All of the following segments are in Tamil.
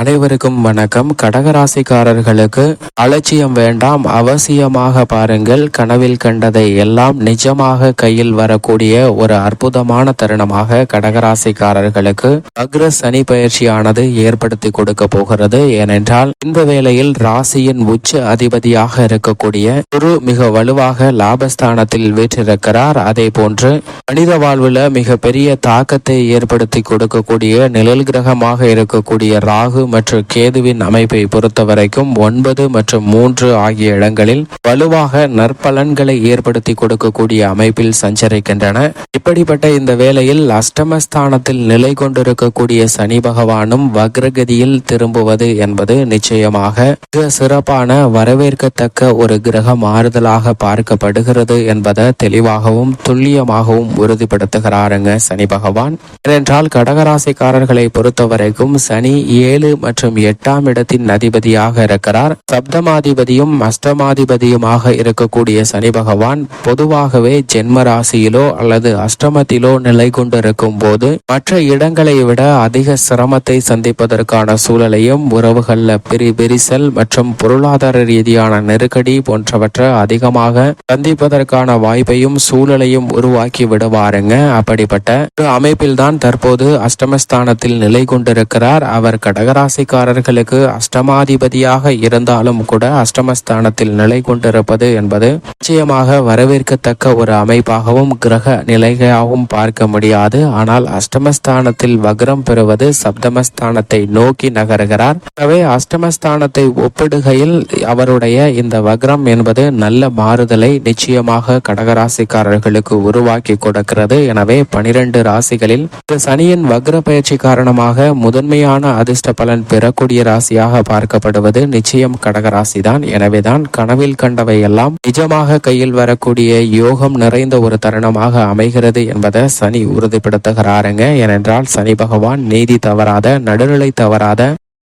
அனைவருக்கும் வணக்கம். கடகராசிக்காரர்களுக்கு அலட்சியம் வேண்டாம். அவசியமாக பாருங்கள் கனவில் கண்டதை எல்லாம் நிஜமாக கையில் வரக்கூடிய ஒரு அற்புதமான தருணமாக கடகராசிக்காரர்களுக்கு அக்ர சனி பயிற்சியானது ஏற்படுத்தி கொடுக்க போகிறது. ஏனென்றால் இந்த வேளையில் ராசியின் உச்ச அதிபதியாக இருக்கக்கூடிய குரு மிக வலுவாக லாபஸ்தானத்தில் வீற்றிருக்கிறார். அதே போன்று மனித வாழ்வுல மிக பெரிய தாக்கத்தை ஏற்படுத்தி கொடுக்கக்கூடிய நிழல் கிரகமாக இருக்கக்கூடிய ராகு மற்றும் கேதுவின் அமைப்பை பொறுத்த வரைக்கும் ஒன்பது மற்றும் மூன்று ஆகிய இடங்களில் வலுவாக நற்பலன்களை ஏற்படுத்தி கொடுக்கக்கூடிய அமைப்பில் சஞ்சரிக்கின்றன. இப்படிப்பட்ட இந்த வேளையில் அஷ்டமஸ்தானத்தில் நிலை கொண்டிருக்கக்கூடிய சனி பகவானும் வக்ரகதியில் திரும்புவது என்பது நிச்சயமாக மிக சிறப்பான வரவேற்கத்தக்க ஒரு கிரக மாறுதலாக பார்க்கப்படுகிறது என்பதை தெளிவாகவும் துல்லியமாகவும் உறுதிப்படுத்துகிறாருங்க சனி பகவான். ஏனென்றால் கடகராசிக்காரர்களை பொறுத்தவரைக்கும் சனி ஏழு மற்றும் எட்டாம் இடத்தின் அதிபதியாக இருக்கிறார். சப்தமாதிபதியும் அஷ்டமாதிபதியுமாக இருக்கக்கூடிய சனி பகவான் பொதுவாகவே ஜென்ம ராசியிலோ அல்லது அஷ்டமத்திலோ நிலை கொண்டிருக்கும் போது மற்ற இடங்களை விட அதிக சிரமத்தை சந்திப்பதற்கான சூழலையும் உறவுகள்ல பிரி பிரிசல் மற்றும் பொருளாதார ரீதியான நெருக்கடி போன்றவற்றை அதிகமாக சந்திப்பதற்கான வாய்ப்பையும் சூழலையும் உருவாக்கி விடுவாருங்க. அப்படிப்பட்ட ஒரு அமைப்பில்தான் தற்போது அஷ்டமஸ்தானத்தில் நிலை கொண்டிருக்கிறார். அவர் கடகராசிக்காரர்களுக்கு அஷ்டமாதிபதியாக இருந்தாலும் கூட அஷ்டமஸ்தானத்தில் நிலை கொண்டிருப்பது என்பது நிச்சயமாக வரவேற்கத்தக்க ஒரு அமைப்பாகவும் கிரக நிலையாகவும் பார்க்க முடியாது. ஆனால் அஷ்டமஸ்தானத்தில் வக்ரம் பெறுவது சப்தமஸ்தானத்தை நோக்கி நகருகிறார். ஆகவே அஷ்டமஸ்தானத்தை ஒப்பிடுகையில் அவருடைய இந்த வக்ரம் என்பது நல்ல மாறுதலை நிச்சயமாக கடகராசிக்காரர்களுக்கு உருவாக்கி கொடுக்கிறது. எனவே பனிரெண்டு ராசிகளில் இந்த சனியின் வக்ர பயிற்சி காரணமாக முதன்மையான அதிர்ஷ்ட பலன் பெறக்கூடிய ராசியாக பார்க்கப்படுவது நிச்சயம் கடகராசிதான் எனவேதான் கனவில் கண்டவை எல்லாம் நிஜமாக கையில் வரக்கூடிய யோகம் நிறைந்த ஒரு தருணமாக அமைகிறது என்பதை சனி உறுதிப்படுத்துகிறாருங்க. ஏனென்றால் சனி பகவான் நீதி தவறாத நடுநிலை தவறாத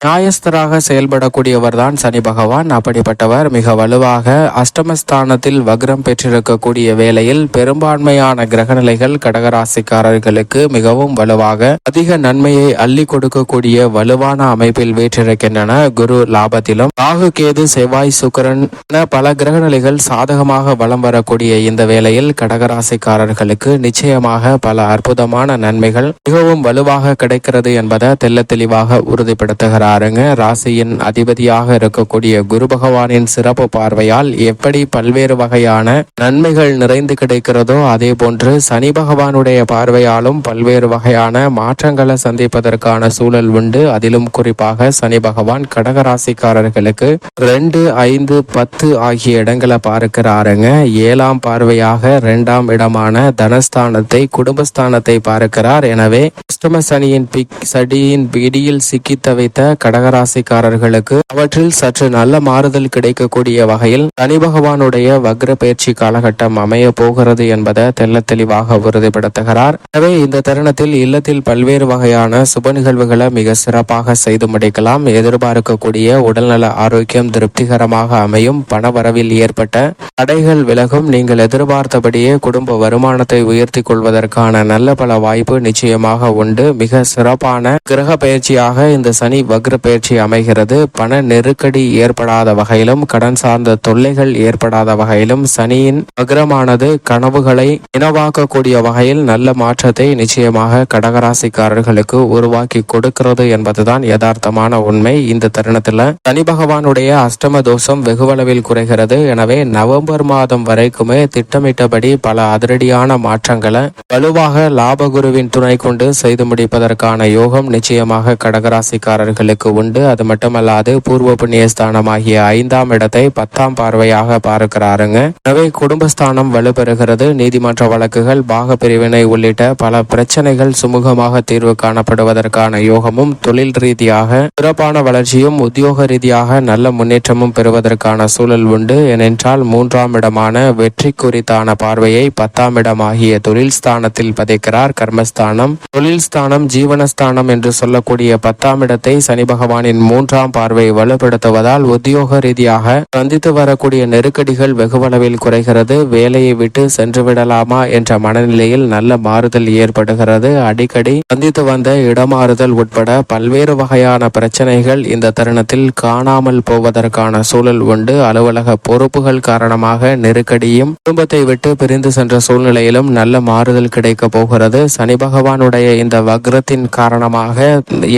நியாயஸ்தராக செயல்படக்கூடியவர் தான் சனி பகவான். அப்படிப்பட்டவர் மிக வலுவாக அஷ்டமஸ்தானத்தில் வக்ரம் பெற்றிருக்கக்கூடிய வேளையில் பெரும்பான்மையான கிரகநிலைகள் கடகராசிக்காரர்களுக்கு மிகவும் வலுவாக அதிக நன்மையை அள்ளி கொடுக்கக்கூடிய வலுவான அமைப்பில் வீற்றிருக்கின்றன. குரு லாபத்திலும் ராகு கேது செவ்வாய் சுக்கரன் என பல கிரகநிலைகள் சாதகமாக வலம் வரக்கூடிய இந்த வேளையில் கடகராசிக்காரர்களுக்கு நிச்சயமாக பல அற்புதமான நன்மைகள் மிகவும் வலுவாக கிடைக்கிறது என்பதை தெல்ல தெளிவாக உறுதிப்படுத்துகிறார். பாருங்க. ராசியின் அதிபதியாக இருக்கக்கூடிய குரு பகவானின் சிறப்பு பார்வையால் எப்படி பல்வேறு வகையான நன்மைகள் நிறைந்து கிடைக்கிறதோ அதே போன்று சனி பகவானுடைய பார்வையாலும் பல்வேறு வகையான மாற்றங்களை சந்திப்பதற்கான சூழல் உண்டு. அதிலும் குறிப்பாக சனி பகவான் கடகராசிக்காரர்களுக்கு ரெண்டு ஐந்து பத்து ஆகிய இடங்களை பார்க்கிறாருங்க. ஏழாம் பார்வையாக இரண்டாம் இடமான தனஸ்தானத்தை குடும்பஸ்தானத்தை பார்க்கிறார். எனவே அஷ்டம சனியின் பிக் சடியின் பிடியில் சிக்கி தவித்த கடகராசிக்காரர்களுக்கு அவற்றில் சற்று நல்ல மாறுதல் கிடைக்கக்கூடிய வகையில் சனி பகவானுடைய வக்ர பயிற்சி காலகட்டம் அமைய போகிறது என்பதை தெல்ல தெளிவாக உறுதிப்படுத்துகிறார். எனவே இந்த தருணத்தில் இல்லத்தில் பல்வேறு வகையான சுப நிகழ்வுகளை மிக சிறப்பாக செய்து முடிக்கலாம். எதிர்பார்க்கக்கூடிய உடல்நல ஆரோக்கியம் திருப்திகரமாக அமையும். பணவரவில் ஏற்பட்ட தடைகள் விலகும். நீங்கள் எதிர்பார்த்தபடியே குடும்ப வருமானத்தை உயர்த்தி கொள்வதற்கான நல்ல பல வாய்ப்பு நிச்சயமாக உண்டு. மிக சிறப்பான கிரக பயிற்சியாக இந்த சனி வக்ர பயிற்சி அமைகிறது. பண நெருக்கடி ஏற்படாத வகையிலும் கடன் சார்ந்த தொல்லைகள் ஏற்படாத வகையிலும் சனியின் வக்ரமானது கனவுகளை இனவாக்கக்கூடிய வகையில் நல்ல மாற்றத்தை நிச்சயமாக கடகராசிக்காரர்களுக்கு உருவாக்கி கொடுக்கிறது என்பதுதான் யதார்த்தமான உண்மை. இந்த தருணத்துல சனி பகவானுடைய அஷ்டம தோஷம் வெகுவளவில் குறைகிறது. எனவே நவம்பர் மாதம் வரைக்குமே திட்டமிட்டபடி பல அதிரடியான மாற்றங்களை வலுவாக லாபகுருவின் துணை கொண்டு செய்து முடிப்பதற்கான யோகம் நிச்சயமாக கடகராசிக்காரர்களுக்கு உண்டு. அது மட்டுமல்லாது பூர்வ புண்ணியஸ்தானமாகிய ஐந்தாம் இடத்தை பத்தாம் பார்வையாக பார்க்கிறாருங்க. எனவே குடும்பஸ்தானம் வலுப்பெறுகிறது. நீதிமன்ற வழக்குகள் பாக பிரிவினை உள்ளிட்ட பல பிரச்சனைகள் சுமூகமாக தீர்வு காணப்படுவதற்கான யோகமும் தொழில் ரீதியாக சிறப்பான வளர்ச்சியும் உத்தியோக ரீதியாக நல்ல முன்னேற்றமும் பெறுவதற்கான சூழல் உண்டு. ஏனென்றால் மூன்றாம் இடமான வெற்றி குறித்தான பார்வையை பத்தாம் இடமாகிய தொழில் ஸ்தானத்தில் பதிக்கிறார் கர்மஸ்தானம். தொழில் ஸ்தானம் ஜீவனஸ்தானம் என்று சொல்லக்கூடிய பத்தாம் இடத்தை சனி பகவானின் மூன்றாம் பார்வை வலுப்படுத்துவதால் உத்தியோக ரீதியாக சந்தித்து வரக்கூடிய நெருக்கடிகள் வெகுவளவில் குறைகிறது. வேலையை விட்டு சென்று விடலாமா என்ற மனநிலையில் நல்ல மாறுதல் ஏற்படுகிறது. அடிக்கடி சந்தித்து வந்த இடமாறுதல் உட்பட பல்வேறு வகையான பிரச்சனைகள் இந்த தருணத்தில் காணாமல் போவதற்கான சூழல் உண்டு. அலுவலக பொறுப்புகள் காரணமாக நெருக்கடியும் குடும்பத்தை விட்டு பிரிந்து சென்ற சூழ்நிலையிலும் நல்ல மாறுதல் கிடைக்க போகிறது. சனி பகவானுடைய இந்த வக்ரத்தின் காரணமாக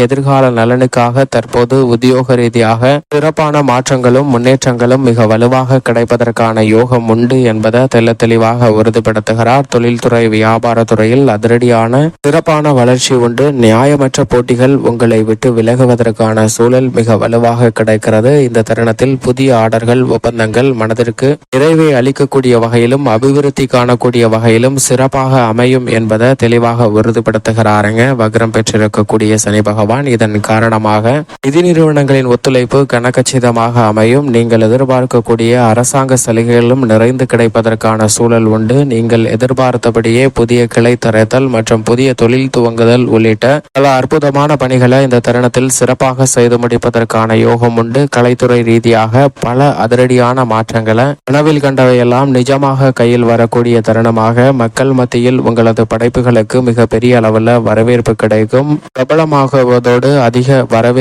எதிர்கால நலனுக்காக தற்போது உத்தியோக ரீதியாக சிறப்பான மாற்றங்களும் முன்னேற்றங்களும் மிக வலுவாக கிடைப்பதற்கான யோகம் உண்டு என்பதை தெல்ல தெளிவாக உறுதிப்படுத்துகிறார். தொழில்துறை வியாபாரத்துறையில் அதிரடியான சிறப்பான வளர்ச்சி உண்டு. நியாயமற்ற போட்டிகள் உங்களை விட்டு விலகுவதற்கான சூழல் மிக வலுவாக கிடைக்கிறது. இந்த தருணத்தில் புதிய ஆர்டர்கள் ஒப்பந்தங்கள் மனதிற்கு நிறைவை அளிக்கக்கூடிய வகையிலும் அபிவிருத்தி காணக்கூடிய வகையிலும் சிறப்பாக அமையும் என்பதை தெளிவாக உறுதிப்படுத்துகிறாருங்க. வக்ரம் பெற்றிருக்கக்கூடிய சனி பகவான் இதன் காரணமாக நிதி நிறுவனங்களின் ஒத்துழைப்பு கனகச்சிதமாக அமையும். நீங்கள் எதிர்பார்க்கக்கூடிய அரசாங்க சலுகைகளும் நிறைந்து கிடைப்பதற்கான சூழல் உண்டு. நீங்கள் எதிர்பார்த்தபடியே புதிய கிளை திறத்தல் மற்றும் புதிய தொழில் துவங்குதல் உள்ளிட்ட பல அற்புதமான பணிகளை இந்த தருணத்தில் சிறப்பாக செய்து முடிப்பதற்கான யோகம் உண்டு. கலைத்துறை ரீதியாக பல அதிரடியான மாற்றங்களை கனவில் கண்டவையெல்லாம் நிஜமாக கையில் வரக்கூடிய தருணமாக மக்கள் மத்தியில் உங்களது படைப்புகளுக்கு மிக பெரிய அளவில் வரவேற்பு கிடைக்கும். பிரபலமாகுவதோடு அதிக வரவேற்பு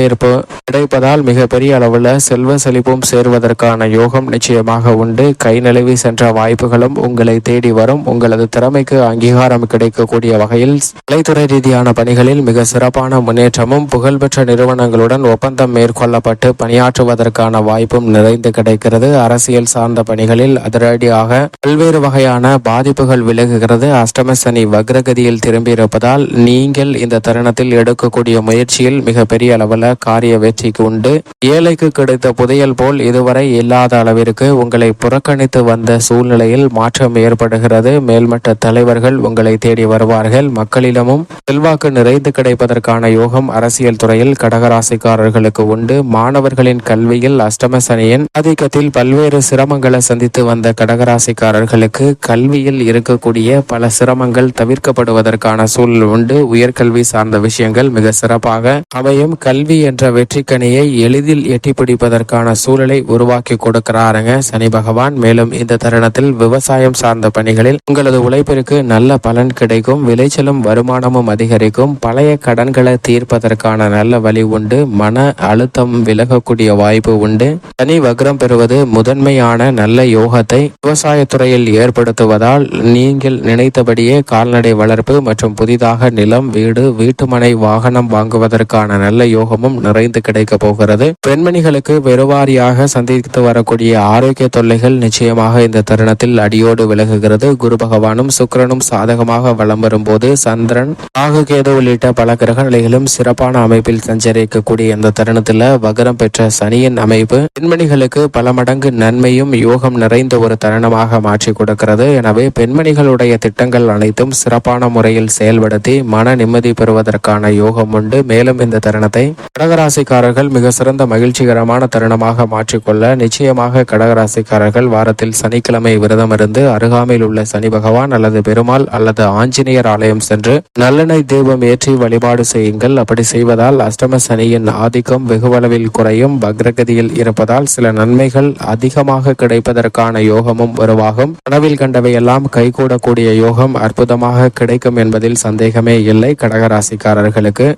கிடைப்பதால் மிக பெரிய அளவில் செல்வ செழிப்பும் சேர்வதற்கான யோகம் நிச்சயமாக உண்டு. கை நழுவி சென்ற வாய்ப்புகளும் உங்களை தேடி வரும். உங்களது திறமைக்கு அங்கீகாரம் கிடைக்கக்கூடிய வகையில் கலைத்துறை ரீதியான பணிகளில் மிக சிறப்பான முன்னேற்றமும் புகழ்பெற்ற நிறுவனங்களுடன் ஒப்பந்தம் மேற்கொள்ளப்பட்டு பணியாற்றுவதற்கான வாய்ப்பும் நிறைந்து கிடைக்கிறது. அரசியல் சார்ந்த பணிகளில் அதிரடியாக பல்வேறு வகையான பாதிப்புகள் விலகுகிறது. அஷ்டமசனி வக்ரகதியில் திரும்பியிருப்பதால் நீங்கள் இந்த தருணத்தில் எடுக்கக்கூடிய முயற்சியில் மிக பெரிய அளவில் காரிய வெற்றிக்கு உண்டு. ஏழைக்கு கிடைத்த புதையல் போல் இதுவரை இல்லாத அளவிற்கு உங்களை புறக்கணித்து வந்த சூழ்நிலையில் மாற்றம் ஏற்படுகிறது. மேல்மட்ட தலைவர்கள் உங்களை தேடி வருவார்கள். மக்களிடமும் செல்வாக்கு நிறைந்து கிடைப்பதற்கான யோகம் அரசியல் துறையில் கடகராசிக்காரர்களுக்கு உண்டு. மாணவர்களின் கல்வியில் அஷ்டமசனியின் ஆதிக்கத்தில் பல்வேறு சிரமங்களை சந்தித்து வந்த கடகராசிக்காரர்களுக்கு கல்வியில் இருக்கக்கூடிய பல சிரமங்கள் தவிர்க்கப்படுவதற்கான சூழல் உண்டு. உயர்கல்வி சார்ந்த விஷயங்கள் மிக சிறப்பாக அமையும். கல்வி என்ற வெற்றிக்கனியை எளிதில் எட்டிப்பிடிப்பதற்கான சூழலை உருவாக்கி கொடுக்கிறாருங்க சனி பகவான். மேலும் இந்த தருணத்தில் விவசாயம் சார்ந்த பணிகளில் உங்களது உழைப்பிற்கு நல்ல பலன் கிடைக்கும் விளைச்சலும் வருமானமும் அதிகரிக்கும் பழைய கடன்களை தீர்ப்பதற்கான நல்ல வழி உண்டு மன அழுத்தம் விலகக்கூடிய வாய்ப்பு உண்டு. சனி வக்ரம் பெறுவது முதன்மையான நல்ல யோகத்தை விவசாயத்துறையில் ஏற்படுத்துவதால் நீங்கள் நினைத்தபடியே கால்நடை வளர்ப்பு மற்றும் புதிதாக நிலம் வீடு வீட்டுமனை வாகனம் வாங்குவதற்கான நல்ல யோகமும் நிறைந்து கிடைக்க போகிறது. பெண்மணிகளுக்கு வெறுவாரியாக சந்தித்து வரக்கூடிய ஆரோக்கிய தொல்லைகள் நிச்சயமாக இந்த தருணத்தில் அடியோடு விலகுகிறது. குரு பகவானும் சுக்கிரனும் சாதகமாக வலம் வரும்போது சந்திரன் ராகுகேது உள்ளிட்ட பல கிரக நிலைகளும் சிறப்பான அமைப்பில் சஞ்சரிக்கக்கூடிய இந்த தருணத்தில் வகரம் பெற்ற சனியின் அமைப்பு பெண்மணிகளுக்கு பல மடங்கு நன்மையும் யோகம் நிறைந்த ஒரு தருணமாக மாற்றி கொடுக்கிறது. எனவே பெண்மணிகளுடைய திட்டங்கள் அனைத்தும் சிறப்பான முறையில் செயல்படுத்தி மன நிம்மதி பெறுவதற்கான யோகம் உண்டு. மேலும் இந்த தருணத்தை கடகராசிக்காரர்கள் மிக சிறந்த மகிழ்ச்சிகரமான தருணமாக மாற்றிக்கொள்ள நிச்சயமாக கடகராசிக்காரர்கள் வாரத்தில் சனிக்கிழமை விரதம் இருந்து அருகாமையில் உள்ள சனி பகவான் அல்லது பெருமாள் அல்லது ஆஞ்சநேயர் ஆலயம் சென்று நல்லெண்ணெய் தீபம் ஏற்றி வழிபாடு செய்யுங்கள். அப்படி செய்வதால் அஷ்டம சனியின் ஆதிக்கம் வெகுவளவில் குறையும். பக்ரகதியில் இருப்பதால் சில நன்மைகள் அதிகமாக கிடைப்பதற்கான யோகமும் உருவாகும். கனவில் கண்டவையெல்லாம் கைகூடக்கூடிய யோகம் அற்புதமாக கிடைக்கும் என்பதில் சந்தேகமே இல்லை. கடகராசிக்காரர்களுக்கு